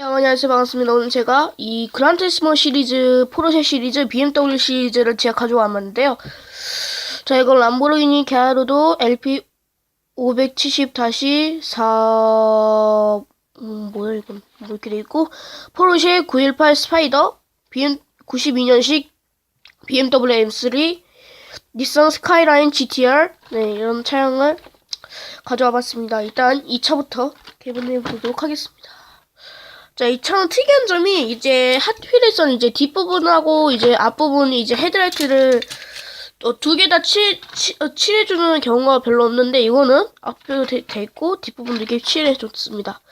네, 안녕하세요 반갑습니다. 오늘 제가 이 그란테스모 시리즈 포르쉐 시리즈 BMW 시리즈를 제가 가져왔는데요. 자 이건 람보르기니 게아르도 LP 570-4 음, 뭐야 이건 뭐 이렇게 돼 있고 포르쉐 918 스파이더 BM 92년식 BMW M3 닛산 스카이라인 GTR 네 이런 차량을 가져와 봤습니다. 일단 이 차부터 개봉해 보도록 하겠습니다 자, 이 차는 특이한 점이 이제 핫휠에서는 이제 뒷부분하고 이제 앞부분 이제 헤드라이트를 어, 두개다 칠해주는 경우가 별로 없는데 이거는 앞에도 돼, 돼 있고 뒷부분도 이렇게 칠해줬습니다.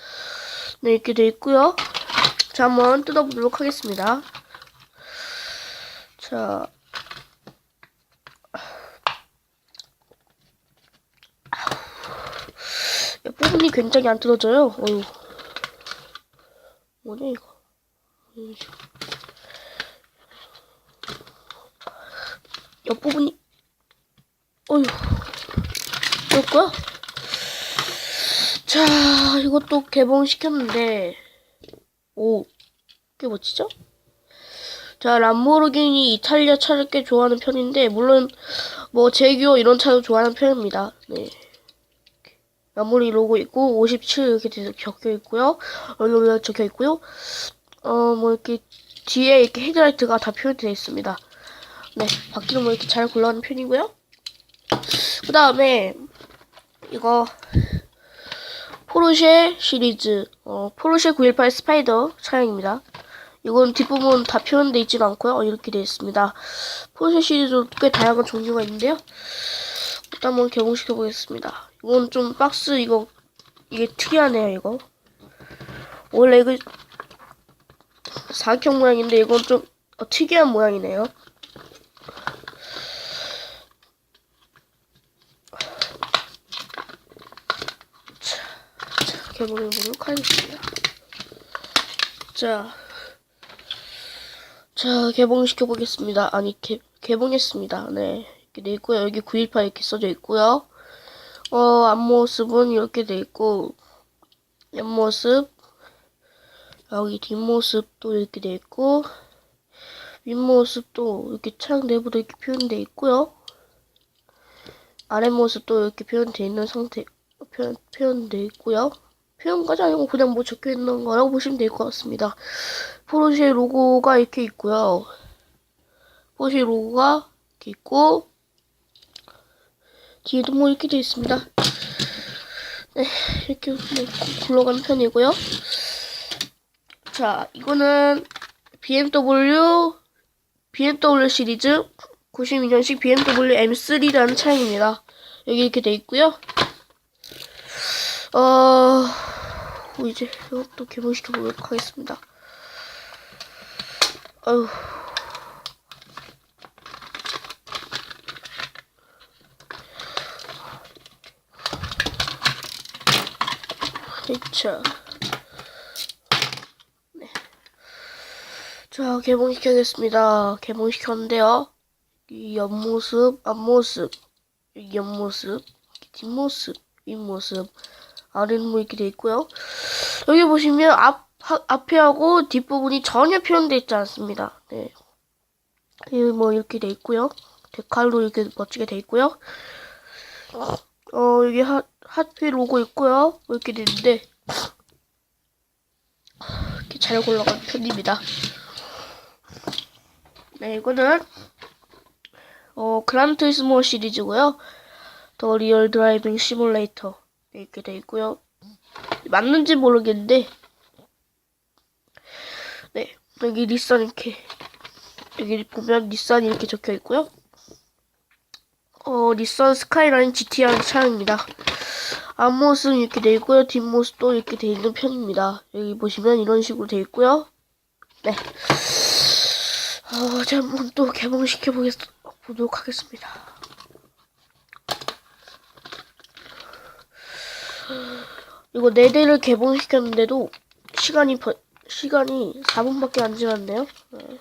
네, 이렇게 돼 있고요. 자, 한번 뜯어보도록 하겠습니다. 자. 옆부분이 굉장히 안 뜯어져요. 어휴. 뭐냐 이거? 옆부분이 어휴 이거야? 자 이것도 개봉시켰는데 오 이게 멋지죠? 자 람보르기니 이탈리아 차를 꽤 좋아하는 편인데 물론 뭐 제규어 이런 차도 좋아하는 편입니다 네 마무리 로고 있고 57 이렇게 적혀 있고요. 여기 적혀 있고요. 어 뭐 이렇게 뒤에 이렇게 헤드라이트가 다 표현되어 있습니다. 네, 바퀴는 뭐 이렇게 잘 굴러가는 편이고요. 그 다음에 이거 포르쉐 시리즈 어, 포르쉐 918 스파이더 차량입니다. 이건 뒷부분 다 표현되어 있지는 않고요. 어, 이렇게 되어 있습니다. 포르쉐 시리즈 꽤 다양한 종류가 있는데요. 일단 한번 개봉시켜 보겠습니다. 이건 좀 박스 이거 이게 특이하네요 이거. 원래 이거 사각형 모양인데 이건 좀 어, 특이한 모양이네요. 자, 자 개봉해 보도록 하겠습니다. 자, 자 개봉시켜 보겠습니다. 아니 개, 개봉했습니다. 네 이렇게 돼 있고요 여기 918 이렇게 써져 있고요 어, 앞모습은 이렇게 돼 있고, 옆모습, 여기 뒷모습도 이렇게 돼 있고, 윗모습도 이렇게 차량 내부도 이렇게 표현돼 있고요. 아랫모습도 이렇게 표현돼 있는 상태, 표현, 표현돼 있고요. 표현까지 아니고 그냥 뭐 적혀 있는 거라고 보시면 될 것 같습니다. 포르쉐 로고가 이렇게 있고요. 포르쉐 로고가 이렇게 있고, 뒤에도 뭐 이렇게 되어 있습니다. 네, 이렇게 뭐 굴러가는 편이고요. 자, 이거는 BMW BMW 시리즈 92년식 BMW M3라는 차량입니다. 여기 이렇게 돼 있고요. 어, 이제 이것도 개봉시켜 보도록 하겠습니다. 아유. 그쵸. 네. 자, 개봉시켜야겠습니다. 개봉시켰는데요. 이 옆모습, 앞모습, 여기 옆모습, 뒷모습, 윗모습, 뭐 이렇게 돼 있고요. 여기 보시면 앞, 앞에하고 뒷부분이 전혀 표현되어 있지 않습니다. 네. 뭐 이렇게 돼 있고요. 데칼로 이렇게 멋지게 돼 있고요. 어, 여기 하, 핫필 로고 있고요. 뭐 이렇게 되는데 이렇게 잘 올라가는 편입니다. 네, 이거는 어 그란트리스모 시리즈고요. 더 리얼 드라이빙 시뮬레이터 이렇게 돼 있고요. 맞는지 모르겠는데 네 여기 닛산 이렇게 여기 보면 닛산이 이렇게 적혀 있고요. 어 닛산 스카이라인 GTR 차량입니다. 앞모습 이렇게 돼 있고요. 뒷모습도 이렇게 돼 있는 편입니다. 여기 보시면 이런 식으로 돼 있고요. 네. 어, 자, 한번 또 개봉시켜 보도록 하겠습니다. 이거 네 대를 개봉시켰는데도 시간이 버, 시간이 4분밖에 안 지났네요. 네.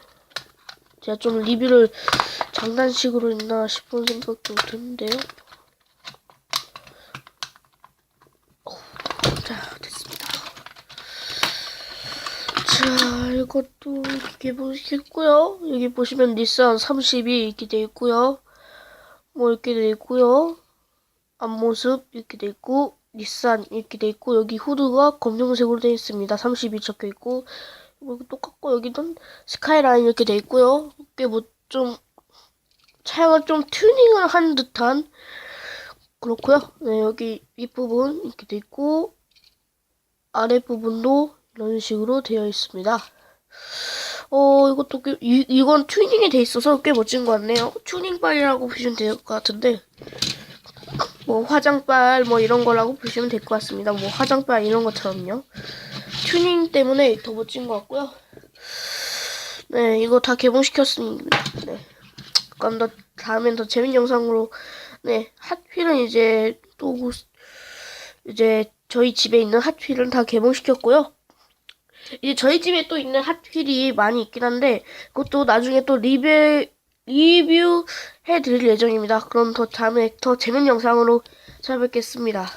제가 좀 리뷰를 장난식으로 했나 싶은 생각도 드는데요. 자, 됐습니다. 자, 이것도 이렇게 개봉시켰고요. 여기 보시면 닛산 30이 이렇게 돼 있고요. 뭐 이렇게 돼 있고요. 앞모습 이렇게 돼 있고 닛산 이렇게 돼 있고 여기 후드가 검정색으로 돼 있습니다. 30이 적혀 있고 여기 똑같고 여기는 스카이라인 이렇게 돼 있고요. 이게 뭐 좀 차량을 좀 튜닝을 한 듯한 그렇고요. 네, 여기 윗부분 이렇게 돼 있고 아랫부분도 이런 식으로 되어 있습니다. 어, 이것도 꽤, 이, 이건 튜닝이 돼 있어서 꽤 멋진 것 같네요. 튜닝빨이라고 보시면 될 것 같은데, 뭐, 화장빨, 뭐, 이런 거라고 보시면 될 것 같습니다. 뭐, 화장빨 이런 것처럼요. 튜닝 때문에 더 멋진 것 같고요. 네, 이거 다 개봉시켰습니다. 네. 그럼 더, 다음엔 더 재밌는 영상으로, 네, 핫휠은 이제 또, 이제 저희 집에 있는 핫휠은 다 개봉시켰고요. 이제 저희 집에 또 있는 핫휠이 많이 있긴 한데 그것도 나중에 또 리뷰 리뷰 해 드릴 예정입니다. 그럼 더 다음에 더 재밌는 영상으로 찾아뵙겠습니다.